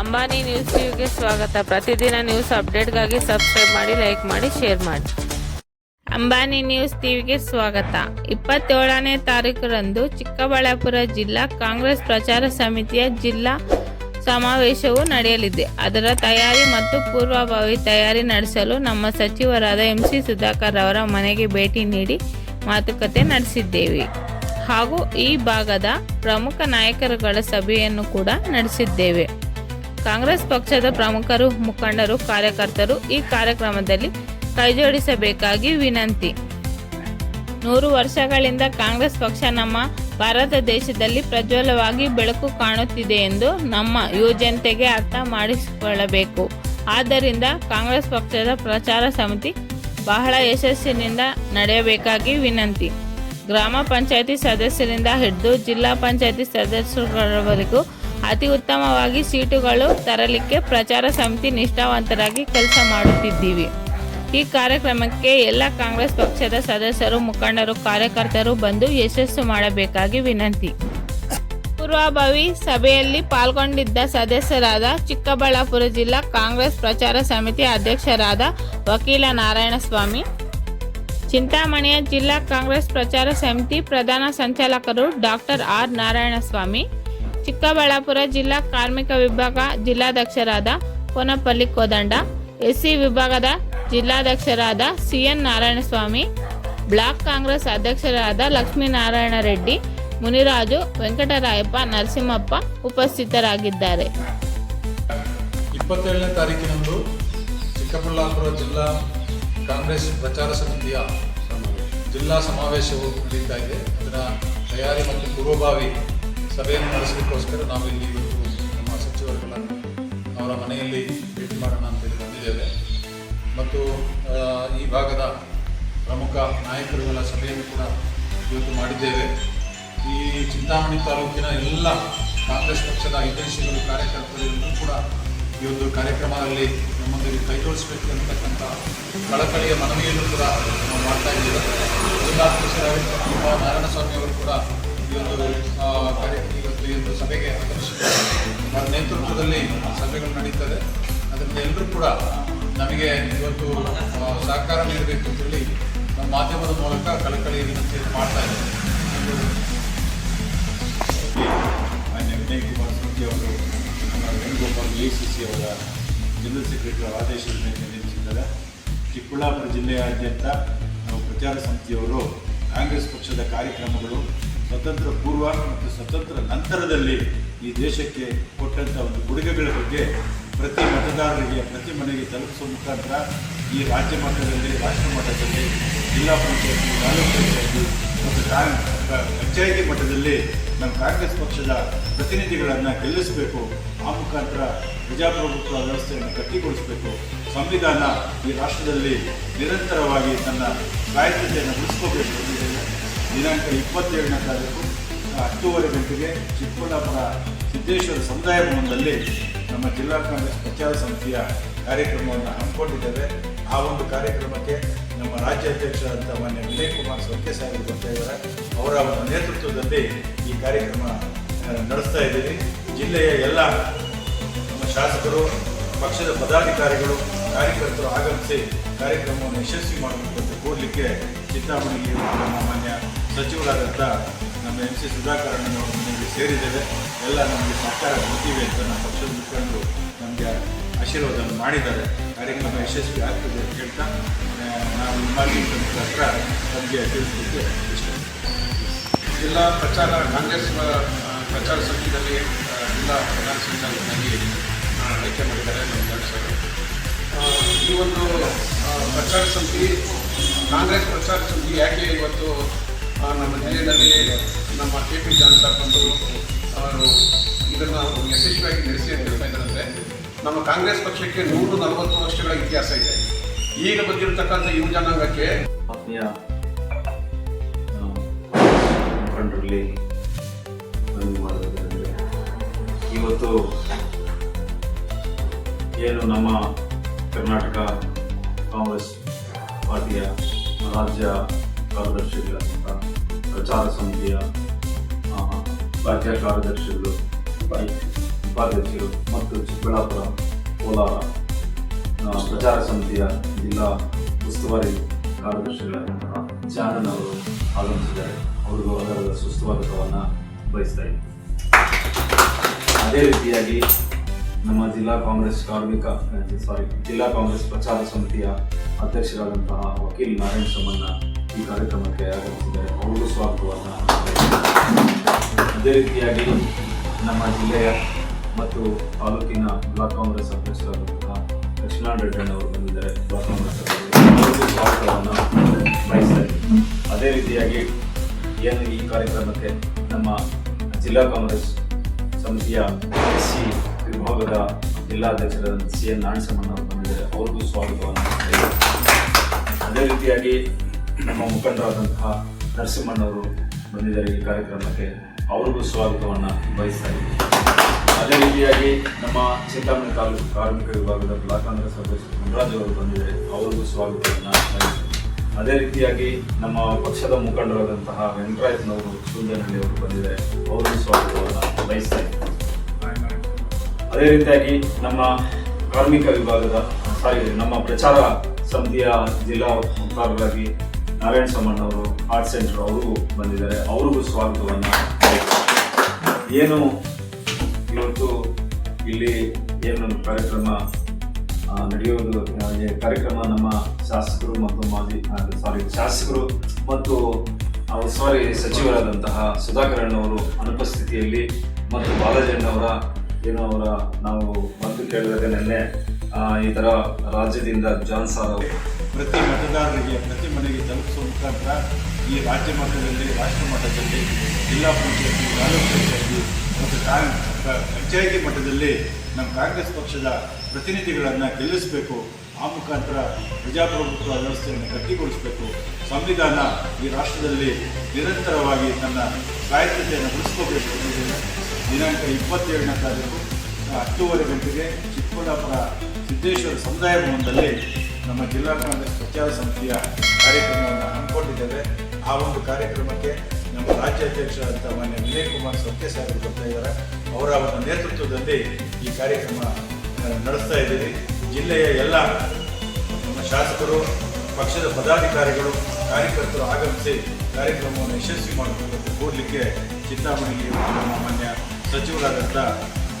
Ambani news ಟಿವಿಗೆ ಸ್ವಾಗತ. ಪ್ರತಿದಿನ ನ್ಯೂಸ್ ಅಪ್ಡೇಟ್ಗಾಗಿ ಸಬ್ಸ್ಕ್ರೈಬ್ ಮಾಡಿ, ಲೈಕ್ ಮಾಡಿ, ಶೇರ್ ಮಾಡಿ. ಅಂಬಾನಿ ನ್ಯೂಸ್ ಟಿವಿಗೆ ಸ್ವಾಗತ. ಇಪ್ಪತ್ತೇಳನೇ ತಾರೀಕರಂದು ಚಿಕ್ಕಬಳ್ಳಾಪುರ ಜಿಲ್ಲಾ ಕಾಂಗ್ರೆಸ್ ಪ್ರಚಾರ ಸಮಿತಿಯ ಜಿಲ್ಲಾ ಸಮಾವೇಶವು ನಡೆಯಲಿದೆ. ಅದರ ತಯಾರಿ ಮತ್ತು ಪೂರ್ವಭಾವಿ ತಯಾರಿ ನಡೆಸಲು ನಮ್ಮ ಸಚಿವರಾದ ಎಂ ಸಿ ಸುಧಾಕರ್ ಅವರ ಮನೆಗೆ ಭೇಟಿ ನೀಡಿ ಮಾತುಕತೆ ನಡೆಸಿದ್ದೇವೆ. ಹಾಗೂ ಈ ಭಾಗದ ಪ್ರಮುಖ ನಾಯಕರುಗಳ ಸಭೆಯನ್ನು ಕೂಡ ನಡೆಸಿದ್ದೇವೆ. ಕಾಂಗ್ರೆಸ್ ಪಕ್ಷದ ಪ್ರಮುಖರು, ಮುಖಂಡರು, ಕಾರ್ಯಕರ್ತರು ಈ ಕಾರ್ಯಕ್ರಮದಲ್ಲಿ ಕೈಜೋಡಿಸಬೇಕಾಗಿ ವಿನಂತಿ. ನೂರು ವರ್ಷಗಳಿಂದ ಕಾಂಗ್ರೆಸ್ ಪಕ್ಷ ನಮ್ಮ ಭಾರತ ದೇಶದಲ್ಲಿ ಪ್ರಜ್ವಲವಾಗಿ ಬೆಳಕು ಕಾಣುತ್ತಿದೆ ಎಂದು ನಮ್ಮ ಯುವಜನತೆಗೆ ಅರ್ಥ ಮಾಡಿಸಿಕೊಳ್ಳಬೇಕು. ಆದ್ದರಿಂದ ಕಾಂಗ್ರೆಸ್ ಪಕ್ಷದ ಪ್ರಚಾರ ಸಮಿತಿ ಬಹಳ ಯಶಸ್ಸಿನಿಂದ ನಡೆಯಬೇಕಾಗಿ ವಿನಂತಿ. ಗ್ರಾಮ ಪಂಚಾಯತಿ ಸದಸ್ಯರಿಂದ ಹಿಡಿದು ಜಿಲ್ಲಾ ಪಂಚಾಯತಿ ಸದಸ್ಯರವರೆಗೂ ಅತಿ ಉತ್ತಮವಾಗಿ ಸೀಟುಗಳು ತರಲಿಕ್ಕೆ ಪ್ರಚಾರ ಸಮಿತಿ ನಿಷ್ಠಾವಂತರಾಗಿ ಕೆಲಸ ಮಾಡುತ್ತಿದ್ದೀವಿ. ಈ ಕಾರ್ಯಕ್ರಮಕ್ಕೆ ಎಲ್ಲ ಕಾಂಗ್ರೆಸ್ ಪಕ್ಷದ ಸದಸ್ಯರು, ಮುಖಂಡರು, ಕಾರ್ಯಕರ್ತರು ಬಂದು ಯಶಸ್ಸು ಮಾಡಬೇಕಾಗಿ ವಿನಂತಿ. ಪೂರ್ವಭಾವಿ ಸಭೆಯಲ್ಲಿ ಪಾಲ್ಗೊಂಡಿದ್ದ ಸದಸ್ಯರಾದ ಚಿಕ್ಕಬಳ್ಳಾಪುರ ಜಿಲ್ಲಾ ಕಾಂಗ್ರೆಸ್ ಪ್ರಚಾರ ಸಮಿತಿ ಅಧ್ಯಕ್ಷರಾದ ವಕೀಲ ನಾರಾಯಣಸ್ವಾಮಿ, ಚಿಂತಾಮಣಿಯ ಜಿಲ್ಲಾ ಕಾಂಗ್ರೆಸ್ ಪ್ರಚಾರ ಸಮಿತಿ ಪ್ರಧಾನ ಸಂಚಾಲಕರು ಡಾಕ್ಟರ್ ಆರ್ ನಾರಾಯಣಸ್ವಾಮಿ ಚಿಕ್ಕಬಳ್ಳಾಪುರ ಜಿಲ್ಲಾ ಕಾರ್ಮಿಕ ವಿಭಾಗ ಜಿಲ್ಲಾಧ್ಯಕ್ಷರಾದ ಕೋನಪಲ್ಲಿ ಕೋದಂಡ, ಎಸ್ಸಿ ವಿಭಾಗದ ಜಿಲ್ಲಾಧ್ಯಕ್ಷರಾದ ಸಿಎನ್ ನಾರಾಯಣಸ್ವಾಮಿ, ಬ್ಲಾಕ್ ಕಾಂಗ್ರೆಸ್ ಅಧ್ಯಕ್ಷರಾದ ಲಕ್ಷ್ಮೀನಾರಾಯಣ ರೆಡ್ಡಿ, ಮುನಿರಾಜು ವೆಂಕಟರಾಯಪ್ಪ ನರಸಿಂಹಪ್ಪ ಉಪಸ್ಥಿತರಾಗಿದ್ದಾರೆ. ಇಪ್ಪತ್ತೇಳನೇ ತಾರೀಕಿನಂದು ಚಿಕ್ಕಬಳ್ಳಾಪುರ ಜಿಲ್ಲಾ ಕಾಂಗ್ರೆಸ್ ಪ್ರಚಾರ ಸಮಿತಿಯ ಜಿಲ್ಲಾ ಸಮಾವೇಶವು ನಡೀತಾ ಇದೆ. ಅದರ ತಯಾರಿ ಮತ್ತು ಪೂರ್ವಭಾವಿ ಸಭೆಯನ್ನು ನಡೆಸಲಿಕ್ಕೋಸ್ಕರ ನಾವು ಇಲ್ಲಿ ನಮ್ಮ ಸಚಿವರುಗಳ ಅವರ ಮನೆಯಲ್ಲಿ ಭೇಟಿ ಮಾಡೋಣ ಅಂತೇಳಿ ಬಂದಿದ್ದೇವೆ. ಮತ್ತು ಈ ಭಾಗದ ಪ್ರಮುಖ ನಾಯಕರುಗಳ ಸಭೆಯನ್ನು ಕೂಡ ಇವತ್ತು ಮಾಡಿದ್ದೇವೆ. ಈ ಚಿಂತಾಮಣಿ ತಾಲೂಕಿನ ಎಲ್ಲ ಕಾಂಗ್ರೆಸ್ ಪಕ್ಷದ ಹಿತೈಷಿಗಳು ಕಾರ್ಯಕರ್ತರು ಎಲ್ಲರೂ ಕೂಡ ಈ ಒಂದು ಕಾರ್ಯಕ್ರಮದಲ್ಲಿ ನಮ್ಮೊಂದಿಗೆ ಕೈಜೋಡಿಸಬೇಕು ಅಂತಕ್ಕಂಥ ಕಳಕಳಿಯ ಮನವಿಯನ್ನು ಕೂಡ ನಾವು ಮಾಡ್ತಾ ಇದ್ದೇವೆ. ಜಿಲ್ಲಾಧ್ಯಕ್ಷರಾಗಿರ್ತಕ್ಕಂಥ ನಾರಾಯಣಸ್ವಾಮಿ ಅವರು ಕೂಡ ಇವತ್ತು ಈ ಒಂದು ಸಭೆಗೆ ನೇತೃತ್ವದಲ್ಲಿ ಸಭೆಗಳು ನಡೀತದೆ. ಅದರಿಂದ ಎಲ್ಲರೂ ಕೂಡ ನಮಗೆ ಇವತ್ತು ಸಹಕಾರ ನೀಡಬೇಕು ಅಂತೇಳಿ ನಮ್ಮ ಮಾಧ್ಯಮದ ಮೂಲಕ ಕಳಕಳಿ ವಿನಂತಿಯನ್ನು ಮಾಡ್ತಾ ಇದ್ದೇವೆ. ವಿನಯ್ ಕುಮಾರ್ ಸ್ಮೃತಿ ಅವರು, ನಮ್ಮ ವೇಣುಗೋಪಾಲ್ ಎ ಸಿ ಸಿ ಅವರ ಜನರಲ್ ಸೆಕ್ರೆಟರಿ ಆದೇಶದ ಮೇಲೆ ನಿರ್ಮಿಸಿದ್ದಾರೆ ಚಿಕ್ಕಬಳ್ಳಾಪುರ ಜಿಲ್ಲೆಯಾದ್ಯಂತ ನಾವು ಪ್ರಚಾರ ಸಮಿತಿಯವರು, ಕಾಂಗ್ರೆಸ್ ಪಕ್ಷದ ಕಾರ್ಯಕ್ರಮಗಳು ಸ್ವತಂತ್ರ ಪೂರ್ವ ಮತ್ತು ಸ್ವತಂತ್ರ ನಂತರದಲ್ಲಿ ಈ ದೇಶಕ್ಕೆ ಕೊಟ್ಟಂಥ ಒಂದು ಕೊಡುಗೆಗಳ ಬಗ್ಗೆ ಪ್ರತಿ ಮತದಾರರಿಗೆ, ಪ್ರತಿ ಮನೆಗೆ ತಲುಪಿಸುವ ಮುಖಾಂತರ ಈ ರಾಜ್ಯ ಮಟ್ಟದಲ್ಲಿ, ರಾಷ್ಟ್ರ ಮಟ್ಟದಲ್ಲಿ, ಜಿಲ್ಲಾ ಪಂಚಾಯತಿ, ತಾಲೂಕು ಪಂಚಾಯತಿ ಮತ್ತು ಪಂಚಾಯಿತಿ ಮಟ್ಟದಲ್ಲಿ ನಮ್ಮ ಕಾಂಗ್ರೆಸ್ ಪಕ್ಷದ ಪ್ರತಿನಿಧಿಗಳನ್ನು ಗೆಲ್ಲಿಸಬೇಕು. ಆ ಮುಖಾಂತರ ಪ್ರಜಾಪ್ರಭುತ್ವ ವ್ಯವಸ್ಥೆಯನ್ನು ಗಟ್ಟಿಗೊಳಿಸಬೇಕು. ಸಂವಿಧಾನ ಈ ರಾಷ್ಟ್ರದಲ್ಲಿ ನಿರಂತರವಾಗಿ ತನ್ನ ಕಾಯಕತೆಯನ್ನು ಉಳಿಸ್ಕೋಬೇಕು. ದಿನಾಂಕ ಇಪ್ಪತ್ತೇಳನೇ ತಾರೀಕು ಹತ್ತೂವರೆ ಗಂಟೆಗೆ ಚಿಕ್ಕಬಳ್ಳಾಪುರ ಸಿದ್ದೇಶ್ವರ ಸಮುದಾಯ ಭವನದಲ್ಲಿ ನಮ್ಮ ಜಿಲ್ಲಾ ಕಾಂಗ್ರೆಸ್ ಪ್ರಚಾರ ಸಮಿತಿಯ ಕಾರ್ಯಕ್ರಮವನ್ನು ಹಮ್ಮಿಕೊಂಡಿದ್ದೇವೆ. ಆ ಒಂದು ಕಾರ್ಯಕ್ರಮಕ್ಕೆ ನಮ್ಮ ರಾಜ್ಯಾಧ್ಯಕ್ಷರಾದಂಥ ಮಾನ್ಯ ವಿನಯ್ ಕುಮಾರ್ ಸೊಕ್ಕೆ ಸಾಹೇಬರು ಬರ್ತಾ ಇದ್ದಾರೆ. ಅವರ ಒಂದು ನೇತೃತ್ವದಲ್ಲಿ ಈ ಕಾರ್ಯಕ್ರಮ ನಡೆಸ್ತಾ ಇದ್ದೀವಿ. ಜಿಲ್ಲೆಯ ಎಲ್ಲ ನಮ್ಮ ಶಾಸಕರು, ಪಕ್ಷದ ಪದಾಧಿಕಾರಿಗಳು, ಕಾರ್ಯಕರ್ತರು ಆಗಮಿಸಿ ಕಾರ್ಯಕ್ರಮವನ್ನು ಯಶಸ್ವಿ ಮಾಡಬೇಕು ಅಂತ ಕೂಡಲಿಕ್ಕೆ ಚಿಂತಾಮಣಿಗೆ ನಮ್ಮ ಮಾನ್ಯ ಸಚಿವರಾದಂಥ ನಮ್ಮ ಎಂ ಸಿ ಸುಧಾಕರ್ ಅಣ್ಣನವರು ಮನೆಗೆ ಸೇರಿದ್ದೇವೆ. ಎಲ್ಲ ನಮಗೆ ಸರ್ಕಾರ ಕೊಡ್ತೀವಿ ಅಂತ ನಮ್ಮ ಪಕ್ಷದ ಮುಖಂಡರು ನಮಗೆ ಆಶೀರ್ವಾದವನ್ನು ಮಾಡಿದ್ದಾರೆ. ಕಾರ್ಯಕ್ರಮ ಯಶಸ್ವಿ ಆಗ್ತದೆ ಅಂತ ಹೇಳ್ತಾ ನಾವು ನಿಮ್ಮಲ್ಲಿ ಹತ್ರ ನಮಗೆ ತಿಳಿಸಲಿಕ್ಕೆ ಇಷ್ಟ ಪ್ರಚಾರ, ಕಾಂಗ್ರೆಸ್ ಪ್ರಚಾರ ಸಮಿತಿಯಲ್ಲಿ ಜಿಲ್ಲಾ ಪ್ರಧಾನ ಸಂಚಾಲಕನಾಗಿ ಆಯ್ಕೆ ಮಾಡಿದ್ದಾರೆ ನಮ್ಮ ಸರ್. ಈ ಒಂದು ಪ್ರಚಾರ ಸಮಿತಿ, ಕಾಂಗ್ರೆಸ್ ಪ್ರಚಾರ ಸಮಿತಿ ಯಾಕೆ ಇವತ್ತು ನಮ್ಮ ಜಿಲ್ಲೆಯಲ್ಲಿ ನಮ್ಮ ಕೆ ಪಿ ಜಾನ್ ಸರ್ ಬಂದು ಅವರು ಇದನ್ನು ಯಶಸ್ವಿಯಾಗಿ ನಡೆಸಿ ಅಂತ ಹೇಳ್ತಾ ಇದ್ದಾರೆ. ನಮ್ಮ ಕಾಂಗ್ರೆಸ್ ಪಕ್ಷಕ್ಕೆ ನೂರು ನಲವತ್ತು ವರ್ಷಗಳ ಇತಿಹಾಸ ಇದೆ. ಈಗ ಬಂದಿರತಕ್ಕಂಥ ಯುವ ಜನಾಂಗಕ್ಕೆ ಆತ್ಮೀಯ ಮುಖಂಡರಲ್ಲಿ ಮನವಿ ಇವತ್ತು ಏನು ನಮ್ಮ ಕರ್ನಾಟಕ ಕಾಂಗ್ರೆಸ್ ಪಾರ್ಟಿಯ ರಾಜ್ಯ ಕಾರ್ಯದರ್ಶಿಗಳಾದಂಥ ಪ್ರಚಾರ ಸಮಿತಿಯ ರಾಜ್ಯ ಕಾರ್ಯದರ್ಶಿಗಳು ಉಪಾಧ್ಯಕ್ಷರು ಮತ್ತು ಚಿಕ್ಕಬಳ್ಳಾಪುರ ಕೋಲಾರ ಪ್ರಚಾರ ಸಮಿತಿಯ ಜಿಲ್ಲಾ ಉಸ್ತುವಾರಿ ಕಾರ್ಯದರ್ಶಿಗಳಾದಂತಹ ಜಾನನ್ ಅವರು ಆಗಮಿಸಿದ್ದಾರೆ. ಅವರಿಗೂ ಅದರ ಸುಸ್ವಾಗತವನ್ನು ಬಯಸ್ತಾ ಇದ್ದೀನಿ. ಅದೇ ರೀತಿಯಾಗಿ ನಮ್ಮ ಜಿಲ್ಲಾ ಕಾಂಗ್ರೆಸ್ ಕಾರ್ಮಿಕ ಸಾರಿ ಜಿಲ್ಲಾ ಕಾಂಗ್ರೆಸ್ ಪ್ರಚಾರ ಸಮಿತಿಯ ಅಧ್ಯಕ್ಷರಾದಂತಹ ವಕೀಲ್ ನಾರಾಯಣ ಸಮ್ಮನ್ನ ಈ ಕಾರ್ಯಕ್ರಮಕ್ಕೆ ಆಗಮಿಸಿದ್ದಾರೆ ಅವರಿಗೂ ಸ್ವಾಗತವನ್ನು ಅದೇ ರೀತಿಯಾಗಿ ನಮ್ಮ ಜಿಲ್ಲೆಯ ಮತ್ತು ತಾಲೂಕಿನ ಬ್ಲಾಕ್ ಕಾಂಗ್ರೆಸ್ ಅಧ್ಯಕ್ಷರಾದಂತಹ ಲಕ್ಷ್ಮಣ ರೆಡ್ಡಣ್ಣ ಅವರು ಬಂದಿದ್ದಾರೆ. ಬ್ಲಾಕ್ ಕಾಂಗ್ರೆಸ್ ಅವರಿಗೂ ಸ್ವಾಗತವನ್ನು ಬಯಸ್ತಾ ಅದೇ ರೀತಿಯಾಗಿ ಏನು ಈ ಕಾರ್ಯಕ್ರಮಕ್ಕೆ ನಮ್ಮ ಜಿಲ್ಲಾ ಕಾಂಗ್ರೆಸ್ ಸಮಿತಿಯ ಸಿ ವಿಭಾಗದ ಜಿಲ್ಲಾಧ್ಯಕ್ಷರಾದ ಸಿ ಎನ್ ನಾರಾಯಣಸ್ವಾಮಿ ಅವರು ಬಂದಿದ್ದಾರೆ. ಅವ್ರಿಗೂ ಸ್ವಾಗತವನ್ನು. ಅದೇ ರೀತಿಯಾಗಿ ನಮ್ಮ ಮುಖಂಡರಾದಂತಹ ನರಸಿಂಹಣ್ಣವರು ಬಂದಿದ್ದಾರೆ ಈ ಕಾರ್ಯಕ್ರಮಕ್ಕೆ. ಅವ್ರಿಗೂ ಸ್ವಾಗತವನ್ನು ಬಯಸ್ತಾ ಅದೇ ರೀತಿಯಾಗಿ ನಮ್ಮ ಚಿಂತಾಮಣಿ ತಾಲೂಕು ಕಾರ್ಮಿಕ ವಿಭಾಗದ ಬ್ಲಾಕ್ ಕಾಂಗ್ರೆಸ್ ಅಧ್ಯಕ್ಷ ಮುನ್ರಾಜ್ ಅವರು ಬಂದಿದ್ದಾರೆ. ಅವ್ರಿಗೂ ಸ್ವಾಗತವನ್ನು ಬಯಸ್ತೀವಿ ಅದೇ ರೀತಿಯಾಗಿ ನಮ್ಮ ಪಕ್ಷದ ಮುಖಂಡರಾದಂತಹ ವೆಂಕಟರಾಯಪ್ಪನವರು ಸುಂದರಹಳ್ಳಿ ಅವರು ಬಂದಿದ್ದಾರೆ. ಅವರಿಗೂ ಸ್ವಾಗತವನ್ನು ಬಯಸ್ತಾ ಅದೇ ರೀತಿಯಾಗಿ ನಮ್ಮ ಕಾರ್ಮಿಕ ವಿಭಾಗದ ಸಾರಿ ನಮ್ಮ ಪ್ರಚಾರ ಸಮಿತಿಯ ಜಿಲ್ಲಾ ವಕ್ತಾರರಾಗಿ ನಾರಾಯಣ ಸೋಮಣ್ಣವರು ಆರ್ಟ್ ಸೆಂಟರ್ ಅವರು ಬಂದಿದ್ದಾರೆ. ಅವ್ರಿಗೂ ಸ್ವಾಗತವನ್ನು ಏನು ಇವತ್ತು ಇಲ್ಲಿ ಏನು ಕಾರ್ಯಕ್ರಮ ನಡೆಯೋದು ಕಾರ್ಯಕ್ರಮ ನಮ್ಮ ಶಾಸಕರು ಮತ್ತು ಮಾಜಿ ಸಾರಿ ಶಾಸಕರು ಮತ್ತು ಸಾರಿ ಸಚಿವರಾದಂತಹ ಸುಧಾಕರಣ್ಣ ಅವರು ಅನುಪಸ್ಥಿತಿಯಲ್ಲಿ ಮತ್ತು ಬಾಲಾಜಣ್ಣವರ ಏನು ಅವರ, ನಾವು ಬಂದು ಕೇಳಿದಾಗ ನಿನ್ನೆ ಈ ಥರ ರಾಜ್ಯದಿಂದ ಜಾನ್ ಸಾರ್ ಅವರು ಪ್ರತಿ ಮತದಾರರಿಗೆ, ಪ್ರತಿ ಮನೆಗೆ ತಲುಪಿಸುವ ಮುಖಾಂತರ ಈ ರಾಜ್ಯ ಮಟ್ಟದಲ್ಲಿ, ರಾಷ್ಟ್ರ ಮಟ್ಟದಲ್ಲಿ ಜಿಲ್ಲಾ ಪಂಚಾಯತಿ, ತಾಲೂಕು ಪಂಚಾಯತಿ ಮತ್ತು ಕಾ- ಪ- ಪಂಚಾಯತಿ ಮಟ್ಟದಲ್ಲಿ ನಮ್ಮ ಕಾಂಗ್ರೆಸ್ ಪಕ್ಷದ ಪ್ರತಿನಿಧಿಗಳನ್ನು ಗೆಲ್ಲಿಸಬೇಕು. ಆ ಮುಖಾಂತರ ಪ್ರಜಾಪ್ರಭುತ್ವ ವ್ಯವಸ್ಥೆಯನ್ನು ಗಟ್ಟಿಗೊಳಿಸಬೇಕು. ಸಂವಿಧಾನ ಈ ರಾಷ್ಟ್ರದಲ್ಲಿ ನಿರಂತರವಾಗಿ ತನ್ನ ಸ್ವಾಯತ್ತತೆಯನ್ನು ಉಳಿಸ್ಕೋಬೇಕು ದಿನಾಂಕ ಇಪ್ಪತ್ತೇಳನೇ ತಾರೀಕು, ಹತ್ತೂವರೆ ಗಂಟೆಗೆ ಚಿಕ್ಕಬಳ್ಳಾಪುರ ಸಿದ್ದೇಶ್ವರ ಸಮುದಾಯ ಭವನದಲ್ಲಿ ನಮ್ಮ ಜಿಲ್ಲಾ ಕಾಂಗ್ರೆಸ್ ಪ್ರಚಾರ ಸಮಿತಿಯ ಕಾರ್ಯಕ್ರಮವನ್ನು ಹಮ್ಮಿಕೊಂಡಿದ್ದೇವೆ. ಆ ಒಂದು ಕಾರ್ಯಕ್ರಮಕ್ಕೆ ನಮ್ಮ ರಾಜ್ಯಾಧ್ಯಕ್ಷರಾದಂಥ ಮಾನ್ಯ ವಿನಯ್ ಕುಮಾರ್ ಸತ್ಯ ಸಾಹೇಬರು ಬರ್ತಾ ಅವರ ಒಂದು ನೇತೃತ್ವದಲ್ಲಿ ಈ ಕಾರ್ಯಕ್ರಮ ನಡೆಸ್ತಾ ಇದ್ದೀವಿ. ಜಿಲ್ಲೆಯ ಎಲ್ಲ ನಮ್ಮ ಶಾಸಕರು, ಪಕ್ಷದ ಪದಾಧಿಕಾರಿಗಳು, ಕಾರ್ಯಕರ್ತರು ಆಗಮಿಸಿ ಕಾರ್ಯಕ್ರಮವನ್ನು ಯಶಸ್ವಿ ಮಾಡಬೇಕು ಕೂಡಲಿಕ್ಕೆ ಚಿಂತಾಮಣಿಗೆ ನಮ್ಮ ಮಾನ್ಯ ಸಚಿವರಾದಂಥ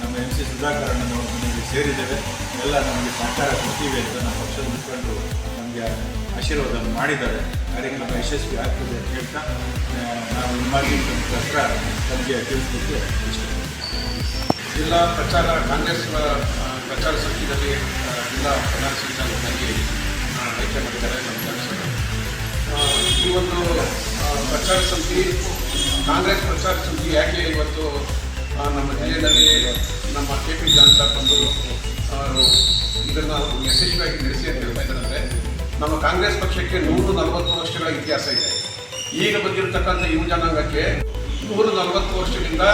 ನಮ್ಮ ಎಂ ಸಿ ಸುಧಾಕರಣ್ಣನವರು ಮನೆಗೆ ಸೇರಿದ್ದೇವೆ. ಎಲ್ಲ ನಮಗೆ ಸಹಕಾರ ಕೊಡ್ತೀವಿ ಅಂತ ನಮ್ಮ ಪಕ್ಷದ ಮುಖಂಡರು ನಮಗೆ ಆಶೀರ್ವಾದ ಮಾಡಿದ್ದಾರೆ. ಕಾರ್ಯಕ್ರಮ ಯಶಸ್ವಿ ಆಗ್ತದೆ ಅಂತ ಹೇಳ್ತಾ ನಾವು ನಿಮ್ಮಾಗಿ ಹತ್ರ ನಮಗೆ ತಿಳಿಸ್ಲಿಕ್ಕೆ ಇಷ್ಟಪಡ್ತೀನಿ. ಜಿಲ್ಲಾ ಪ್ರಚಾರ ಕಾಂಗ್ರೆಸ್ ಪ್ರಚಾರ ಸಮಿತಿಯಲ್ಲಿ ಜಿಲ್ಲಾ ಪ್ರಧಾನ ಸಂಚಾಲಕರಾಗಿ ಆಯ್ಕೆ ಮಾಡಿದ್ದಾರೆ ಈ ಒಂದು ಪ್ರಚಾರ ಸಮಿತಿ, ಕಾಂಗ್ರೆಸ್ ಪ್ರಚಾರ ಸಮಿತಿ ಯಾಕೆ ಇವತ್ತು ನಮ್ಮ ಜಿಲ್ಲೆಯಲ್ಲಿ ನಮ್ಮ ಕೆ ಪಿ ಜಾನ್ ಬಂದು ಅವರು ಇದನ್ನು ಯಶಸ್ವಿಯಾಗಿ ನಡೆಸಿ ಅಂತ ಹೇಳ್ತಾ ಇದ್ದಾರೆ ನಮ್ಮ ಕಾಂಗ್ರೆಸ್ ಪಕ್ಷಕ್ಕೆ ನೂರು ನಲವತ್ತು ವರ್ಷಗಳ ಇತಿಹಾಸ ಇದೆ. ಈಗ ಬಂದಿರತಕ್ಕಂಥ ಯುವ ಜನಾಂಗಕ್ಕೆ ನೂರು ನಲವತ್ತು ವರ್ಷದಿಂದ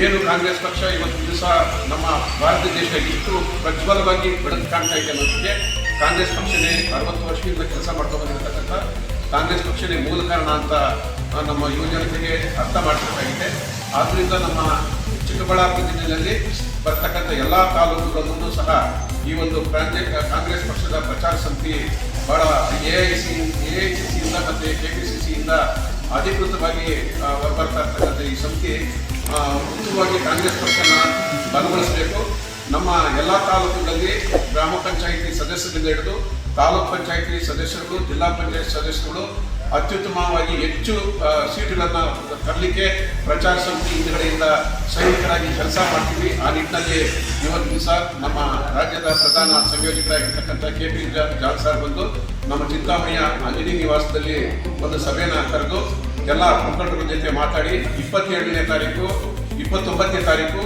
ಏನು ಕಾಂಗ್ರೆಸ್ ಪಕ್ಷ ಇವತ್ತು ದಿವಸ ನಮ್ಮ ಭಾರತ ದೇಶ ಇಷ್ಟು ಪ್ರಜ್ವಲವಾಗಿ ಬೆಳೆದು ಕಾಣ್ತಾ ಇದೆ ಅನ್ನೋದಕ್ಕೆ ಕಾಂಗ್ರೆಸ್ ಪಕ್ಷನೇ ಅರವತ್ತು ವರ್ಷದಿಂದ ಕೆಲಸ ಮಾಡ್ಕೊಂಡು ಬಂದಿರತಕ್ಕಂಥ ಕಾಂಗ್ರೆಸ್ ಪಕ್ಷನೇ ಮೂಲ ಕಾರಣ ಅಂತ ನಮ್ಮ ಯುವ ಜನತೆಗೆ ಅರ್ಥ ಮಾಡಬೇಕಾಗಿದೆ ಆದ್ದರಿಂದ ನಮ್ಮ ಚಿಕ್ಕಬಳ್ಳಾಪುರ ಜಿಲ್ಲೆಯಲ್ಲಿ ಬರ್ತಕ್ಕಂಥ ಎಲ್ಲ ತಾಲೂಕುಗಳಲ್ಲೂ ಸಹ ಈ ಒಂದು ಪ್ರಾಂತ್ಯ ಕಾಂಗ್ರೆಸ್ ಪಕ್ಷದ ಪ್ರಚಾರ ಸಮಿತಿ ಬಹಳ A I C A I C ಸಿಯಿಂದ ಮತ್ತು ಕೆ ಪಿ ಸಿ ಸಿಯಿಂದ ಅಧಿಕೃತವಾಗಿ ಬರ್ತಾ ಇರ್ತಕ್ಕಂಥ ಈ ಸಮಿತಿ ಮುಖ್ಯವಾಗಿ ಕಾಂಗ್ರೆಸ್ ಪಕ್ಷನ ಬಲಗೊಳಿಸಬೇಕು. ನಮ್ಮ ಎಲ್ಲ ತಾಲೂಕುಗಳಲ್ಲಿ ಗ್ರಾಮ ಪಂಚಾಯಿತಿ ಸದಸ್ಯರಿಂದ ಹಿಡಿದು ತಾಲೂಕ್ ಪಂಚಾಯಿತಿ ಸದಸ್ಯರು ಜಿಲ್ಲಾ ಪಂಚಾಯತ್ ಸದಸ್ಯರುಗಳು ಅತ್ಯುತ್ತಮವಾಗಿ ಹೆಚ್ಚು ಸೀಟುಗಳನ್ನು ತರಲಿಕ್ಕೆ ಪ್ರಚಾರ ಸಮಿತಿ ಹಿಂದುಗಡೆಯಿಂದ ಸೈನಿಕರಾಗಿ ಕೆಲಸ ಮಾಡ್ತೀವಿ. ಆ ನಿಟ್ಟಿನಲ್ಲಿ ಇವತ್ತು ದಿವಸ ನಮ್ಮ ರಾಜ್ಯದ ಪ್ರಧಾನ ಸಂಯೋಜಕರಾಗಿರ್ತಕ್ಕಂಥ ಕೆ ಪಿ ಜಾನ್ ಸರ್ ಬಂದು ನಮ್ಮ ಚಿಂತಾಮಣಿಯ ಅಂಜನಿ ನಿವಾಸದಲ್ಲಿ ಒಂದು ಸಭೆಯನ್ನು ಕರೆದು ಎಲ್ಲ ಮುಖಂಡರ ಜೊತೆ ಮಾತಾಡಿ ಇಪ್ಪತ್ತೇಳನೇ ತಾರೀಕು, ಇಪ್ಪತ್ತೊಂಬತ್ತನೇ ತಾರೀಕು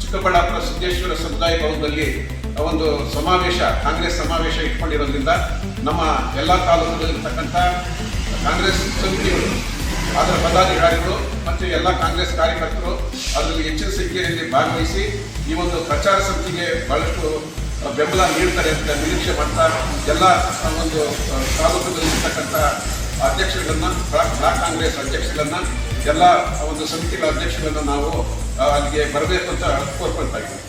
ಚಿಕ್ಕಬಳ್ಳಾಪುರ ಸಿದ್ದೇಶ್ವರ ಸಮುದಾಯ ಭವನದಲ್ಲಿ ಒಂದು ಸಮಾವೇಶ, ಕಾಂಗ್ರೆಸ್ ಸಮಾವೇಶ ಇಟ್ಕೊಂಡಿರೋದ್ರಿಂದ ನಮ್ಮ ಎಲ್ಲ ತಾಲೂಕುಗಳಿರ್ತಕ್ಕಂಥ ಕಾಂಗ್ರೆಸ್ ಸಮಿತಿಗಳು ಅದರ ಪದಾಧಿಕಾರಿಗಳು ಮತ್ತು ಎಲ್ಲ ಕಾಂಗ್ರೆಸ್ ಕಾರ್ಯಕರ್ತರು ಅದರಲ್ಲಿ ಹೆಚ್ಚಿನ ಸಂಖ್ಯೆಯಲ್ಲಿ ಭಾಗವಹಿಸಿ ಈ ಒಂದು ಪ್ರಚಾರ ಸಮಿತಿಗೆ ಬಹಳಷ್ಟು ಬೆಂಬಲ ನೀಡ್ತಾರೆ ಅಂತ ನಿರೀಕ್ಷೆ ಮಾಡ್ತಾ ಎಲ್ಲ ಒಂದು ತಾಲೂಕಿನಲ್ಲಿರ್ತಕ್ಕಂಥ ಅಧ್ಯಕ್ಷರುಗಳನ್ನ ಬ್ಲಾಕ್ ಕಾಂಗ್ರೆಸ್ ಅಧ್ಯಕ್ಷರನ್ನು ಎಲ್ಲ ಒಂದು ಸಮಿತಿಗಳ ಅಧ್ಯಕ್ಷರನ್ನು ನಾವು ಅಲ್ಲಿಗೆ ಬರಬೇಕು ಅಂತ ಕೋರ್ಕೊಳ್ತಾ ಇದ್ದೀನಿ